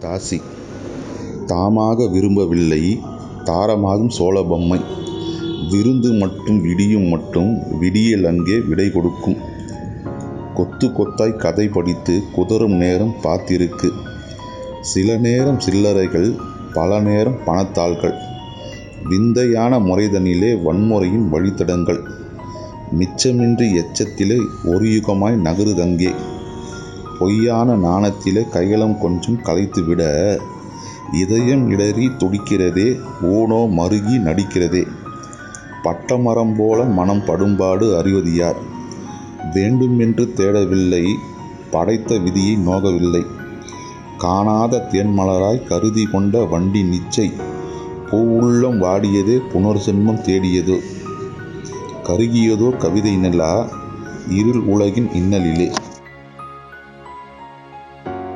தாசி. தாமாக விரும்பவில்லை. தாரமாகும் சோழபொம்மை விருந்து மட்டும் விடியும் மட்டும் விடியல் அங்கே விடை கொடுக்கும். கொத்து கொத்தாய் கதை படித்து குதறும் நேரம் பார்த்திருக்கு. சில நேரம் சில்லறைகள் பல நேரம் பணத்தாள்கள். விந்தையான முறைதனிலே வன்முறையின் வழித்தடங்கள். மிச்சமின்றி எச்சத்திலே ஒரு யுகமாய் நகருதங்கே. பொய்யான நாணத்திலே கையளம் கொஞ்சம் கலைத்துவிட இதயம் இடறி துடிக்கிறதே ஊனோ மருகி நடிக்கிறதே. பட்டமரம் போல மனம் படும்பாடு அறிவது யார் வேண்டுமென்று தேடவில்லை படைத்த விதியை நோகவில்லை. காணாத தேன்மலராய் கருதி கொண்ட வண்டி நிச்சை பூவுள்ளம் வாடியதே புனர்சென்மம் தேடியதோ? கருகியதோ கவிதை நிலா இருள் உலகின் இன்னலிலே.